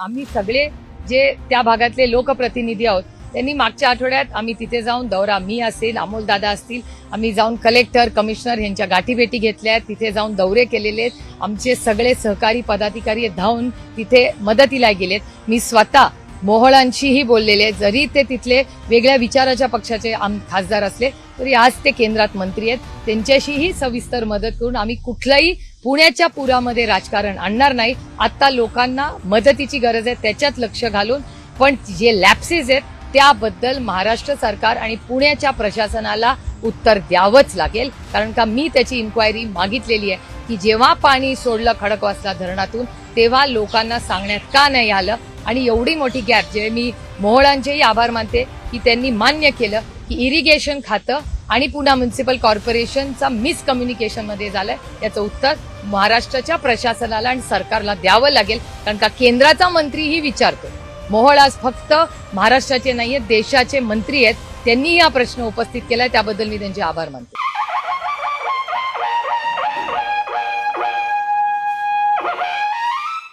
आम्ही सगळे जे त्या भागातले लोकप्रतिनिधी आहोत त्यांनी मागच्या आठवड्यात आम्ही तिथे जाऊन दौरा मी असेल अमोल दादा असतील आम्ही जाऊन कलेक्टर कमिशनर यांच्या गाठीभेटी घेतल्या आहेत तिथे जाऊन दौरे केलेले आहेत. आमचे सगळे सहकारी पदाधिकारी धावून तिथे मदतीला गेलेत. मी स्वतः मोहळांशीही बोललेले जरी ते तिथले वेगळ्या विचाराच्या पक्षाचे आम खासदार असले तरी आज ते केंद्रात मंत्री आहेत. त्यांच्याशीही सविस्तर मदत करून आम्ही कुठलाही पुण्याच्या पुरामध्ये राजकारण आणणार नाही. आता लोकांना मदतीची गरज आहे त्याच्यात लक्ष घालून. पण जे लॅप्सेस आहेत त्याबद्दल महाराष्ट्र सरकार आणि पुण्याच्या प्रशासनाला उत्तर द्यावंच लागेल. कारण का मी त्याची इन्क्वायरी मागितलेली आहे की जेव्हा पाणी सोडलं खडकवासला धरणातून तेव्हा लोकांना सांगण्यात का नाही आलं? आणि एवढी मोठी गॅप जे मी मोहळांचेही आभार मानते की त्यांनी मान्य केलं की इरिगेशन खातं आणि पुन्हा म्युन्सिपल कॉर्पोरेशनचा मिसकम्युनिकेशनमध्ये मध्ये झालंय. याचं उत्तर महाराष्ट्राच्या प्रशासनाला आणि सरकारला द्यावं लागेल कारण का केंद्राचा मंत्रीही विचारतो मोहोळ आज फक्त महाराष्ट्राचे नाहीये देशाचे मंत्री आहेत. त्यांनी हा प्रश्न उपस्थित केलाय त्याबद्दल मी त्यांचे आभार मानतो.